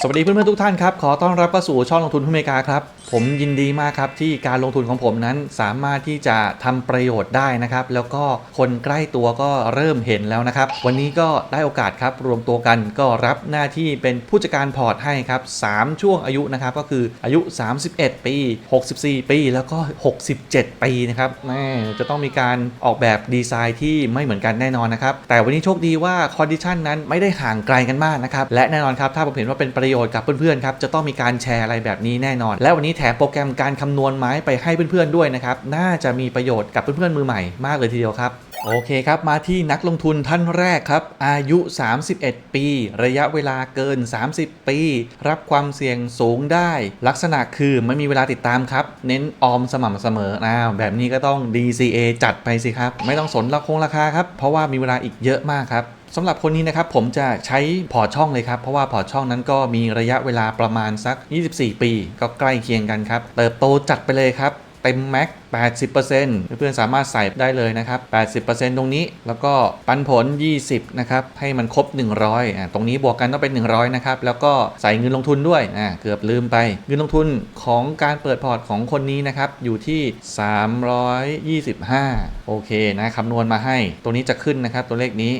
สวัสดีเพื่อนๆทุกท่านครับ ขอต้อนรับเข้าสู่ช่องลงทุนหุ้นอเมริกาครับ ผมยินดีมากครับที่การลงทุนของผมนั้นสามารถที่จะทำประโยชน์ได้นะครับ แล้วก็คนใกล้ตัวก็เริ่มเห็นแล้วนะครับ วันนี้ก็ได้โอกาสครับ รวมตัวกันก็รับหน้าที่เป็นผู้จัดการพอร์ตให้ครับ 3 ช่วงอายุนะครับ ก็คืออายุ 31 ปี 64 ปี แล้วก็ 67 ปีนะครับแม่จะต้องมีการออกแบบดีไซน์ที่ไม่เหมือนกันแน่นอนนะครับแต่วันนี้โชคดีว่าคอนดิชันนั้นไม่ได้ห่างไกลกันมากนะครับและแน่นอนครับถ้าผมเห็นว่าเป็นประประโยชน์กับเพื่อนๆครับจะต้องมีการแชร์อะไรแบบนี้แน่นอน และวันนี้แถมโปรแกรมการคำนวณไม้ไปให้เพื่อนๆด้วยนะครับน่าจะมีประโยชน์กับเพื่อนๆมือใหม่มากเลยทีเดียวครับโอเคครับ มาที่นักลงทุนท่านแรกครับ อายุ 31 ปี ระยะเวลาเกิน 30 ปี รับความเสี่ยงสูงได้ ลักษณะคือไม่มีเวลาติดตามครับ เน้นออมสม่ำเสมออ้าวแบบนี้ก็ต้อง DCA จัดไปสิครับ ไม่ต้องสนราคงราคาครับ เพราะว่ามีเวลาอีกเยอะมากครับ สำหรับคนนี้นะครับผมจะใช้พอร์ตช่องเลยครับ เพราะว่าพอร์ตช่องนั้นก็มีระยะเวลาประมาณสัก 24 ปี ก็ใกล้เคียงกันครับ เติบโตจัดไปเลยครับเต็มแม็ก80%เพื่อนๆสามารถใส่ได้เลยนะครับ 80%ตรงนี้แล้วก็ปันผล 20 นะครับ ให้มันครบ 100อ่าตรงนี้บวกกันต้องเป็น 100 นะครับ แล้วก็ใส่เงินลงทุนด้วยอ่าเกือบลืมไป เงินลงทุนของการเปิดพอร์ตของคนนี้นะครับ อยู่ที่ 325 โอเคนะคำนวณมาให้ตรงนี้จะขึ้นนะครับ ตัวเลขนี้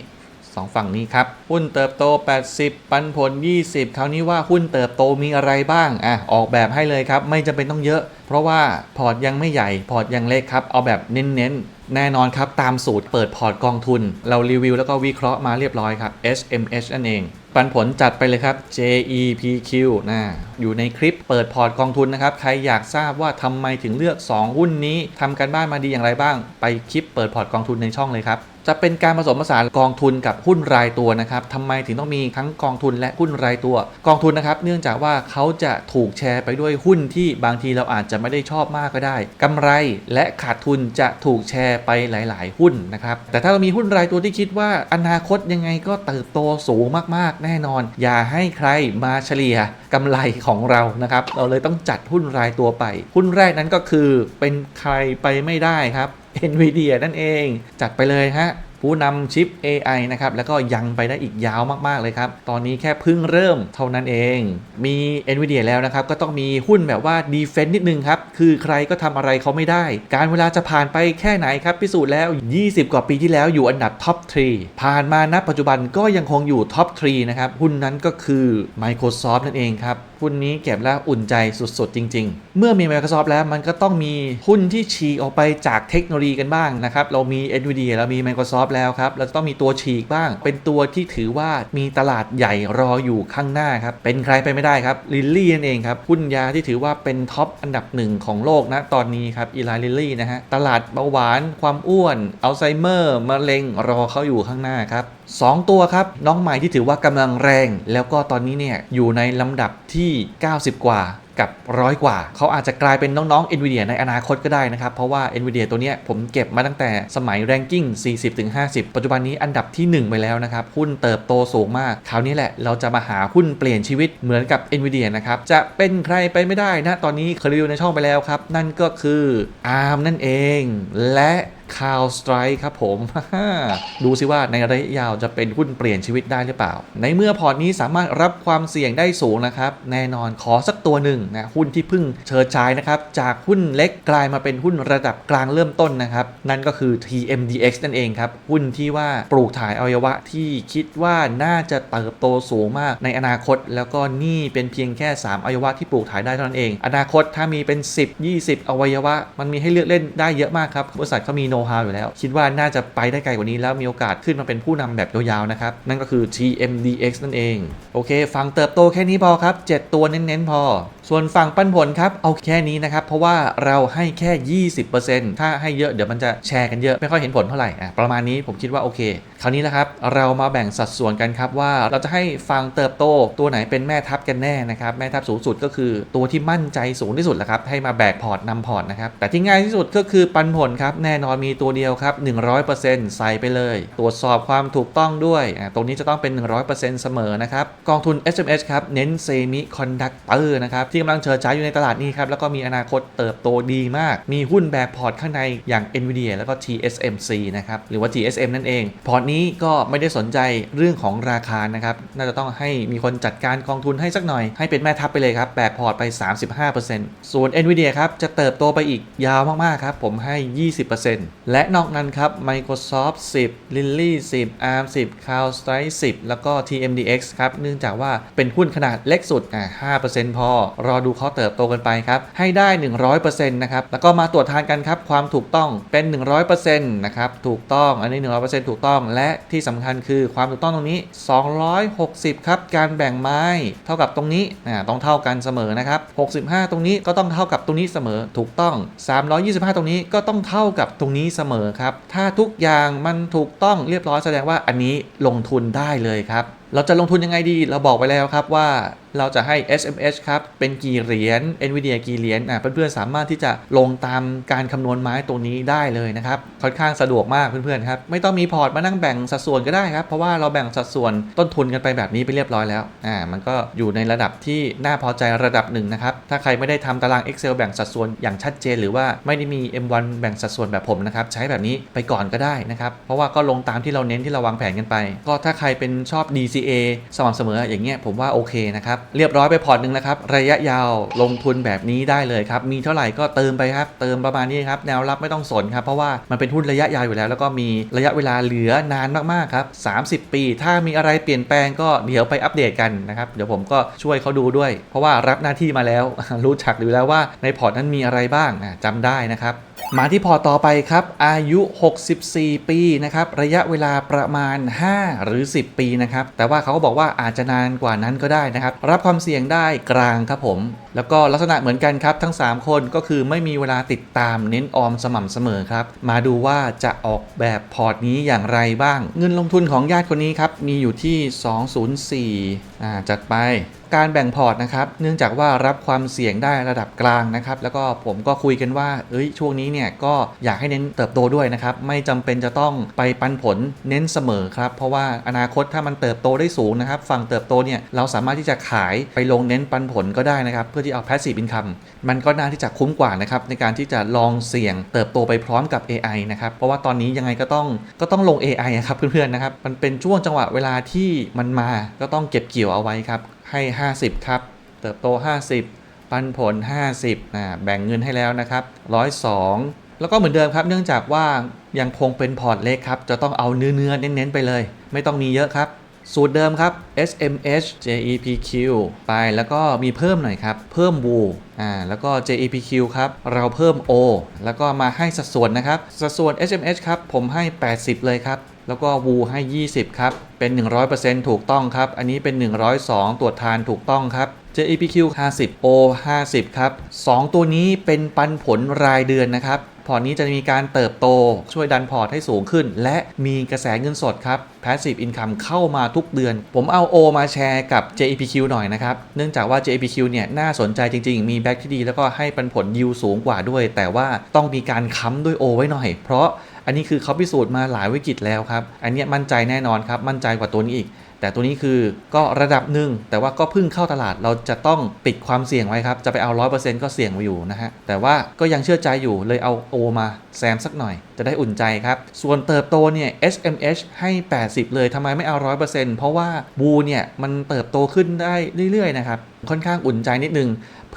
สองฝั่งนี้ครับ หุ้นเติบโต 80 ปันผล 20 คราวนี้ว่าหุ้นเติบโตมีอะไรบ้างอะออกแบบให้เลยครับ ไม่จำเป็นต้องเยอะ เพราะว่าพอร์ตยังไม่ใหญ่พอร์ตยังเล็กครับ เอาแบบเน้นๆ แน่นอนครับ ตามสูตรเปิดพอร์ตกองทุน เรารีวิวแล้วก็วิเคราะห์มาเรียบร้อยครับ SMH นั่นเองปันผลจัดไปเลยครับ JEPQ นะอยู่ในคลิปเปิดพอร์ตกองทุนนะครับ ใครอยากทราบว่าทำไมถึงเลือก 2 หุ้นนี้ทำกันบ้านมาดีอย่างไรบ้าง ไปคลิปเปิดพอร์ตกองทุนในช่องเลยครับ จะเป็นการผสมผสานกองทุนกับหุ้นรายตัวนะครับทำไมถึงต้องมีทั้งกองทุนและหุ้นรายตัว กองทุนนะครับเนื่องจากว่าเขาจะถูกแชร์ไปด้วยหุ้นที่บางทีเราอาจจะไม่ได้ชอบมากก็ได้กำไรและขาดทุนจะถูกแชร์ไปหลาย ๆ หุ้นนะครับแต่ถ้าเรามีหุ้นรายตัวที่คิดว่าอนาคตยังไงก็เติบโตสูงมากๆ แน่นอน อย่าให้ใครมาเฉลี่ยกำไรของเรานะครับเราเลยต้องจัดหุ้นรายตัวไป หุ้นแรกนั้นก็คือเป็นใครไปไม่ได้ครับ NVIDIA นั่นเอง จัดไปเลยฮะ ผู้นำชิป AI นะครับ แล้วก็ยังไปได้อีกยาวมาก ๆ เลยครับ ตอนนี้แค่เพิ่งเริ่มเท่านั้นเอง มี NVIDIA แล้วนะครับ ก็ต้องมีหุ้นแบบว่า Defense นิดนึงครับ คือใครก็ทำอะไรเขาไม่ได้ การเวลาจะผ่านไปแค่ไหนครับ พิสูจน์แล้ว 20 กว่าปีที่แล้วอยู่อันดับท็อป3ผ่านมาณปัจจุบันก็ยังคงอยู่ท็อป3นะครับ หุ้นนั้นก็คือ Microsoft นั่นเองครับหุ้นนี้เก็บแล้วอุ่นใจสุดๆ จริง ๆ เมื่อมี Microsoft แล้วมันก็ต้องมีหุ้นที่ฉีกออกไปจากเทคโนโลยีกันบ้างนะครับเรามี Nvidia เรามี Microsoft แล้วครับเราจะต้องมีตัวฉีกบ้าง เป็นตัวที่ถือว่ามีตลาดใหญ่รออยู่ข้างหน้าครับ เป็นใครไปไม่ได้ครับลิลลี่นั่นเองครับหุ้นยาที่ถือว่าเป็นท็อปอันดับหนึ่งของโลกนะตอนนี้ครับอีลาลิลลี่นะฮะตลาดเบาหวาน ความอ้วนอัลไซเมอร์มะเร็งรอเขาอยู่ข้างหน้าครับ2 ตัวครับ น้องใหม่ที่ถือว่ากำลังแรง แล้วก็ตอนนี้เนี่ยอยู่ในลำดับที่ 90 กว่า กับร้อยกว่า เขาอาจจะกลายเป็นน้องๆ NVIDIA ในอนาคตก็ได้นะครับ เพราะว่า NVIDIA ตัวเนี้ยผมเก็บมาตั้งแต่สมัย ranking 40-50 ปัจจุบันนี้อันดับที่ 1 ไปแล้วนะครับ หุ้นเติบโตสูงมาก คราวนี้แหละเราจะมาหาหุ้นเปลี่ยนชีวิตเหมือนกับ NVIDIA นะครับ จะเป็นใครไปไม่ได้นะตอนนี้เคยรีวิวในช่องไปแล้วครับ นั่นก็คือ ARM นั่นเอง และ คาวสไตร์ครับผม ดูสิว่าในระยะยาวจะเป็นหุ้นเปลี่ยนชีวิตได้หรือเปล่า ในเมื่อพอร์ตนี้สามารถรับความเสี่ยงได้สูงนะครับ แน่นอนขอสักตัวหนึ่งนะหุ้นที่เพิ่งเชิดชายนะครับ จากหุ้นเล็กกลายมาเป็นหุ้นระดับกลางเริ่มต้นนะครับ นั่นก็คือ TMDX นั่นเองครับ หุ้นที่ว่าปลูกถ่ายอวัยวะที่คิดว่าน่าจะเติบโตสูงมากในอนาคต แล้วก็นี่เป็นเพียงแค่ 3 อวัยวะที่ปลูกถ่ายได้เท่านั้นเอง อนาคตถ้ามีเป็น 10 20 อวัยวะ มันมีให้เลือกเล่นได้เยอะมากครับบริษัทเขามีโนตฮาวอยู่แล้ว คิดว่าน่าจะไปได้ไกลกว่านี้แล้วมีโอกาสขึ้นมาเป็นผู้นำแบบยาวๆนะครับ นั่นก็คือ TMDX นั่นเอง โอเคฟังเติบโตแค่นี้พอครับ 7 ตัวเน้นๆพอ ส่วนฝั่งปันผลครับ เอาแค่นี้นะครับ เพราะว่าเราให้แค่ 20%ถ้าให้เยอะเดี๋ยวมันจะแชร์กันเยอะ ไม่ค่อยเห็นผลเท่าไหร่อะประมาณนี้ผมคิดว่าโอเค คราวนี้นะครับ เรามาแบ่งสัดส่วนกันครับว่าเราจะให้ฟังเติบโตตัวไหนเป็นแม่ทัพกันแน่นะครับแม่ทัพสูงสุดก็คือตัวที่มั่นใจสูงที่สุดแหละครับให้มาแบกพอร์ตนำพอร์ตนะครับแต่ที่ง่ายที่สุดก็คือปันผลครับแน่นอนมีีตัวเดียวครับ 100%ใส่ไปเลย ตรวจสอบความถูกต้องด้วย ตรงนี้จะต้องเป็น 100%เสมอนะครับ กองทุน SMS ครับ เน้นเซมิคอนดักเตอร์นะครับทที่กำลังเชิดฉายอยู่ในตลาดนี้ครับ แล้วก็มีอนาคตเติบโตดีมาก มีหุ้นแบกพอร์ตข้างในอย่าง NVIDIA แล้วก็ TSMC นะครับ หรือว่า TSM นั่นเอง พอร์ตนี้ก็ไม่ได้สนใจเรื่องของราคานะครับ น่าจะต้องให้มีคนจัดการกองทุนให้สักหน่อย ให้เป็นแม่ทัพไปเลยครับ แบกพอร์ตไป 35%ส่วน NVIDIA ครับ จะเติบโตไปอีกยาวมากๆครับ ผมให้ 20% และนอกนั้นครับ Microsoft 10 Lilly 10 ARM 10 CrowdStrike 10 แล้วก็ TMDX ครับ เนื่องจากว่าเป็นหุ้นขนาดเล็กสุดอ่า5%พอ รอดูเขาเติบโตกันไปครับ ให้ได้ 100%นะครับ แล้วก็มาตรวจทานกันครับ ความถูกต้องเป็น 100%นะครับ ถูกต้อง อันนี้ 100%ถูกต้อง และที่สำคัญคือความถูกต้องตรงนี้ 260 ครับ การแบ่งไม้ เท่ากับตรงนี้อ่าต้องเท่ากันเสมอนะครับ 65 ตรงนี้ก็ต้องเท่ากับตรงนี้เสมอ ถูกต้อง 325 ตรงนี้ก็ต้องเท่ากับตรงนี้เสมอครับ ถ้าทุกอย่างมันถูกต้องเรียบร้อยแสดงว่าอันนี้ลงทุนได้เลยครับ เราจะลงทุนยังไงดี เราบอกไปแล้วครับว่า เราจะให้ SMS ครับ เป็นกี่เหรียญ NVIDIA กี่เหรียญอะเพื่อนๆสามารถที่จะลงตามการคำนวณไม้ตรงนี้ได้เลยนะครับ ค่อนข้างสะดวกมากเพื่อนๆครับ ไม่ต้องมีพอร์ตมานั่งแบ่งสัดส่วนก็ได้ครับ เพราะว่าเราแบ่งสัดส่วนต้นทุนกันไปแบบนี้ไปเรียบร้อยแล้วอ่ามันก็อยู่ในระดับที่น่าพอใจระดับหนึ่งนะครับ ถ้าใครไม่ได้ทำตาราง Excel แบ่งสัดส่วนอย่างชัดเจน หรือว่าไม่ได้มี M1 แบ่งสัดส่วนแบบผมนะครับใช้แบบนี้ไปก่อนก็ได้นะครับ เพราะว่าก็ลงตามที่เราเน้นที่เราวางแผนกันไป ก็ถ้าใครเป็นชอบ DCA สม่ำเสมออย่างเงี้ยผมว่าโอเคนะครับเรียบร้อยไปพอร์ตหนึ่งแล้วครับ ระยะยาวลงทุนแบบนี้ได้เลยครับ มีเท่าไหร่ก็เติมไปครับ เติมประมาณนี้ครับ แนวรับไม่ต้องสนครับ เพราะว่ามันเป็นหุ้นระยะยาวอยู่แล้ว แล้วก็มีระยะเวลาเหลือนานมากๆครับ 30 ปี ถ้ามีอะไรเปลี่ยนแปลงก็เดี๋ยวไปอัปเดตกันนะครับ เดี๋ยวผมก็ช่วยเขาดูด้วย เพราะว่ารับหน้าที่มาแล้ว รู้จักอยู่แล้วว่าในพอร์ตนั้นมีอะไรบ้างอะจำได้นะครับมาที่พอตต่อไปครับ อายุ 64 ปีนะครับ ระยะเวลาประมาณ 5 หรือ 10 ปีนะครับ แต่ว่าเขาก็บอกว่าอาจจะนานกว่านั้นก็ได้นะครับ รับับความเสี่ยงได้กลางครับผม แล้วก็ลักษณะเหมือนกันครับ ทั้ง 3 คนก็คือไม่มีเวลาติดตามเน้นออมสม่ำเสมอครับ มาดูว่าจะออกแบบพอร์ตนี้อย่างไรบ้าง เงินลงทุนของญาติคนนี้ครับ มีอยู่ที่ 204อ่จัดไปการแบ่งพอร์ตนะครับเนื่องจากว่ารับความเสี่ยงได้ระดับกลางนะครับแล้วก็ผมก็คุยกันว่าเอ้ยช่วงนี้เนี่ยก็อยากให้เน้นเติบโตด้วยนะครับไม่จำเป็นจะต้องไปปันผลเน้นเสมอครับเพราะว่าอนาคตถ้ามันเติบโตได้สูงนะครับฝั่งเติบโตเนี่ยเราสามารถที่จะขายไปลงเน้นปันผลก็ได้นะครับเพื่อที่เอา passive income มันก็น่าที่จะคุ้มกว่านะครับในการที่จะลองเสี่ยงเติบโตไปพร้อมกับ AI นะครับเพราะว่าตอนนี้ยังไงก็ต้องก็ต้องลง AI อะครับเพื่อนๆนะครับมันเป็นช่วงจังหวะเวลาที่มันมาก็ต้องเก็บเกี่ยวเอาไว้ครับ ให้ 50 ครับ เติบโต 50 ปันผล 50นะแบ่งเงินให้แล้วนะครับ 102 แล้วก็เหมือนเดิมครับ เนื่องจากว่ายังคงเป็นพอร์ตเล็กครับ จะต้องเอาเนื้อเนื้อเน้นๆไปเลย ไม่ต้องมีเยอะครับ สูตรเดิมครับ SMH JEPQ ไปแล้วก็มีเพิ่มหน่อยครับ เพิ่ม W อ่าแล้วก็ JEPQ ครับ เราเพิ่ม O แล้วก็มาให้สัดส่วนนะครับ สัดส่วน SMH ครับ ผมให้ 80 เลยครับ แล้วก็ W ให้ 20 ครับ เป็น 100%ถูกต้องครับ อันนี้เป็น 102 ตรวจทานถูกต้องครับ JEPQ 50 O 50 ครับ 2 ตัวนี้เป็นปันผลรายเดือนนะครับ พอร์ตนี้จะมีการเติบโตช่วยดันพอร์ตให้สูงขึ้น และมีกระแสเงินสดครับ Passive Income เข้ามาทุกเดือน ผมเอา O มาแชร์กับ JEPQ หน่อยนะครับ เนื่องจากว่า JEPQ เนี่ยน่าสนใจจริง ๆ มีแบ็กที่ดี แล้วก็ให้ปันผลยิวสูงกว่าด้วย แต่ว่าต้องมีการค้ำด้วย O ไว้หน่อย เพราะ อันนี้คือเขาพิสูจน์มาหลายวิกฤตแล้วครับ อันนี้มั่นใจแน่นอนครับ มั่นใจกว่าตัวนี้อีก แต่ตัวนี้คือก็ระดับหนึ่งแต่ว่าก็เพิ่งเข้าตลาดเราจะต้องปิดความเสี่ยงไว้ครับ จะไปเอา 100%ก็เสี่ยงไว้อยู่นะฮะ แต่ว่าก็ยังเชื่อใจอยู่เลยเอาโอมาแซมสักหน่อย จะได้อุ่นใจครับ ส่วนเติบโตเนี่ย SMH ให้ 80 เลยทำไมไม่เอา 100%เพราะว่าบูเนี่ยมันเติบโตขึ้นได้เรื่อยๆนะครับค่อนข้างอุ่นใจนิดนึง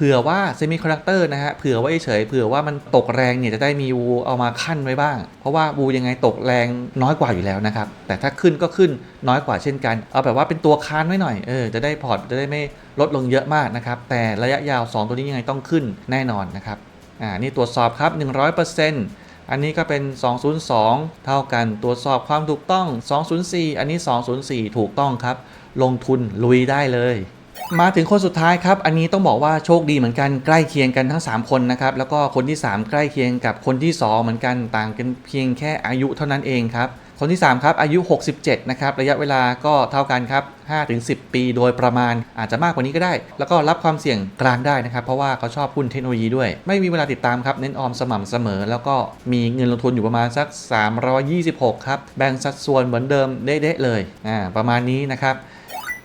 ผื่อว่าเซมิคอนดักเตอร์นะฮะ เผื่อไว้เฉย เผื่อว่ามันตกแรงเนี่ยจะได้มีวูเอามาขั้นไว้บ้าง เพราะว่าวูยังไงตกแรงน้อยกว่าอยู่แล้วนะครับ แต่ถ้าขึ้นก็ขึ้นน้อยกว่าเช่นกัน เอาแบบว่าเป็นตัวค้านไว้หน่อย เออ จะได้พอร์ตจะได้ไม่ลดลงเยอะมากนะครับ แต่ระยะยาว 2 ตัวนี้ยังไงต้องขึ้นแน่นอนนะครับ อ่า นี่ตรวจสอบครับ 100%อันนี้ก็เป็น 202 เท่ากัน ตรวจสอบความถูกต้อง 204 อันนี้ 204 ถูกต้องครับ ลงทุนลุยได้เลย มาถึงคนสุดท้ายครับ อันนี้ต้องบอกว่าโชคดีเหมือนกันใกล้เคียงกันทั้ง 3 คนนะครับ แล้วก็คนที่ 3 ใกล้เคียงกับคนที่ 2 เหมือนกันต่างกันเพียงแค่อายุเท่านั้นเองครับ คนที่ 3 ครับ อายุ 67 นะครับ ระยะเวลาก็เท่ากันครับ 5-10 ปีโดยประมาณอาจจะมากกว่านี้ก็ได้ แล้วก็รับความเสี่ยงกลางได้นะครับ เพราะว่าเขาชอบหุ้นเทคโนโลยีด้วย ไม่มีเวลาติดตามครับ เน้นออมสม่ำเสมอ แล้วก็มีเงินลงทุนอยู่ประมาณสัก 326 ครับ แบ่งสัดส่วนเหมือนเดิมเด๊ะๆเลย อ่า ประมาณนี้นะครับ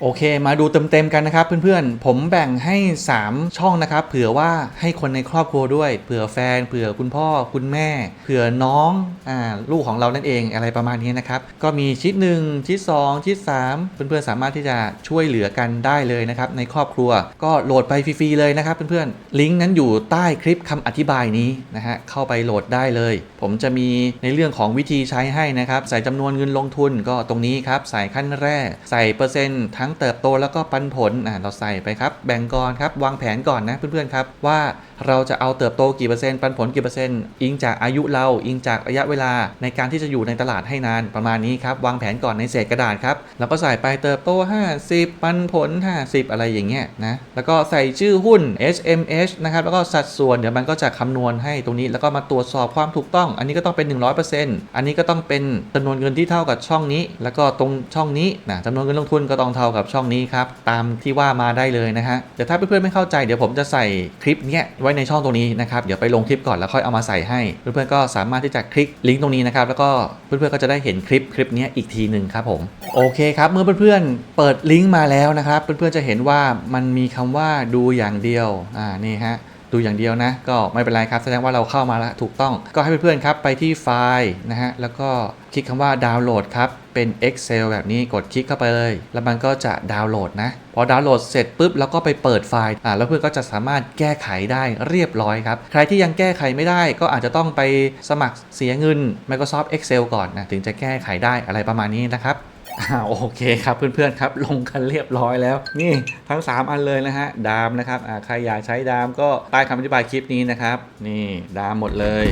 โอเค มาดูเต็มๆกันนะครับเพื่อนๆ ผมแบ่งให้ 3 ช่องนะครับ เผื่อว่าให้คนในครอบครัวด้วย เผื่อแฟน เผื่อคุณพ่อคุณแม่ เผื่อน้องอ่าลูกของเรานั่นเองอะไรประมาณนี้นะครับ ก็มีชิด1ชิด2ชิด3เพื่อนๆสามารถที่จะช่วยเหลือกันได้เลยนะครับในครอบครัว ก็โหลดไปฟรีๆเลยนะครับเพื่อนๆ ลิงก์นั้นอยู่ใต้คลิปคำอธิบายนี้นะฮะ เข้าไปโหลดได้เลย ผมจะมีในเรื่องของวิธีใช้ให้นะครับ ใส่จำนวนเงินลงทุนก็ตรงนี้ครับ ใส่ขั้นแรก ใส่เปอร์เซ็นต์ทั้งเติบโตแล้วก็ปันผลอ่าเราใส่ไปครับ แบ่งก่อนครับ วางแผนก่อนนะเพื่อนๆครับ ว่าเราจะเอาเติบโตกี่เปอร์เซ็นต์ปันผลกี่เปอร์เซ็นต์อิงจากอายุเราอิงจากระยะเวลาในการที่จะอยู่ในตลาดให้นานประมาณนี้ครับวางแผนก่อนในเศษกระดาษครับแล้วก็ใส่ไปเติบโต 50 ปันผล 50 อะไรอย่างเงี้ยนะแล้วก็ใส่ชื่อหุ้น SMH นะครับแล้วก็สัดส่วนเดี๋ยวมันก็จะคำนวณให้ตรงนี้แล้วก็มาตรวจสอบความถูกต้อง อันนี้ก็ต้องเป็น 100%อันนี้ก็ต้องเป็นจำนวนเงินที่เท่ากับช่องนี้ แล้วก็ตรงช่องนี้นะจำนวนเงินลงทุนก็ต้องเท่ากับช่องนี้ครับ ตามที่ว่ามาได้เลยนะฮะเดี๋ยวถ้าเพื่อนๆไม่เข้าใจเดี๋ยวผมจะใส่คลิปเนี้ยไว้ในช่องตรงนี้นะครับเดี๋ยวไปลงคลิปก่อนแล้วค่อยเอามาใส่ให้ เพื่อนๆก็สามารถที่จะคลิกลิงก์ตรงนี้นะครับแล้วก็เพื่อนๆก็จะได้เห็นคลิปคลิปเนี้ยอีกทีหนึ่งครับผมโอเคครับเมื่อเพื่อนๆเปิดลิงก์มาแล้วนะครับเพื่อนๆจะเห็นว่ามันมีคำว่าดูอย่างเดียวอ่านี่ฮะดูอย่างเดียวนะก็ไม่เป็นไรครับแสดงว่าเราเข้ามาแล้วถูกต้อง ก็ให้เพื่อนๆครับไปที่ไฟล์นะฮะแล้วก็คลิกคำว่าดาวน์โหลดครับ เป็น Excel แบบนี้กดคลิกเข้าไปเลย แล้วมันก็จะดาวน์โหลดนะ พอดาวน์โหลดเสร็จปุ๊บแล้วก็ไปเปิดไฟล์อ่าแล้วเพื่อนก็จะสามารถแก้ไขได้เรียบร้อยครับ ใครที่ยังแก้ไขไม่ได้ก็อาจจะต้องไปสมัครเสียเงิน Microsoft Excel ก่อนนะถึงจะแก้ไขได้อะไรประมาณนี้นะครับอ่าโอเคครับเพื่อนๆครับลงกันเรียบร้อยแล้ว นี่ทั้ง 3 อันเลยนะฮะดามนะครับอ่าใครอยากใช้ดามก็ใต้คำอธิบายคลิปนี้นะครับ นี่ดามหมดเลย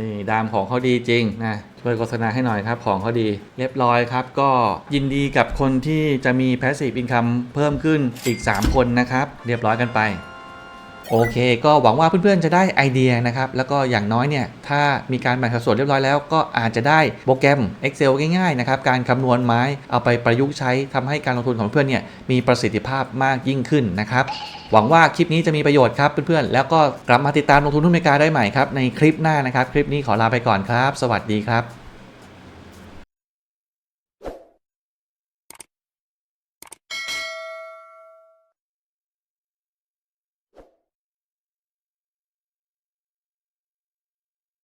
นี่ดามของเขาดีจริงนะช่วยโฆษณาให้หน่อยครับของเขาดี เรียบร้อยครับ ก็ยินดีกับคนที่จะมี passive income เพิ่มขึ้นอีก 3 คนนะครับ เรียบร้อยกันไป โอเค ก็หวังว่าเพื่อนๆจะได้ไอเดียนะครับ แล้วก็อย่างน้อยเนี่ย ถ้ามีการแบ่งสัดส่วนเรียบร้อยแล้ว ก็อาจจะได้โปรแกรม Excel ง่ายๆนะครับ การคำนวณไม้เอาไปประยุกต์ใช้ทำให้การลงทุนของเพื่อนเนี่ยมีประสิทธิภาพมากยิ่งขึ้นนะครับ หวังว่าคลิปนี้จะมีประโยชน์ครับเพื่อนๆ แล้วก็กลับมาติดตามลงทุนทุนอเมริกาได้ใหม่ครับในคลิปหน้านะครับ คลิปนี้ขอลาไปก่อนครับ สวัสดีครับ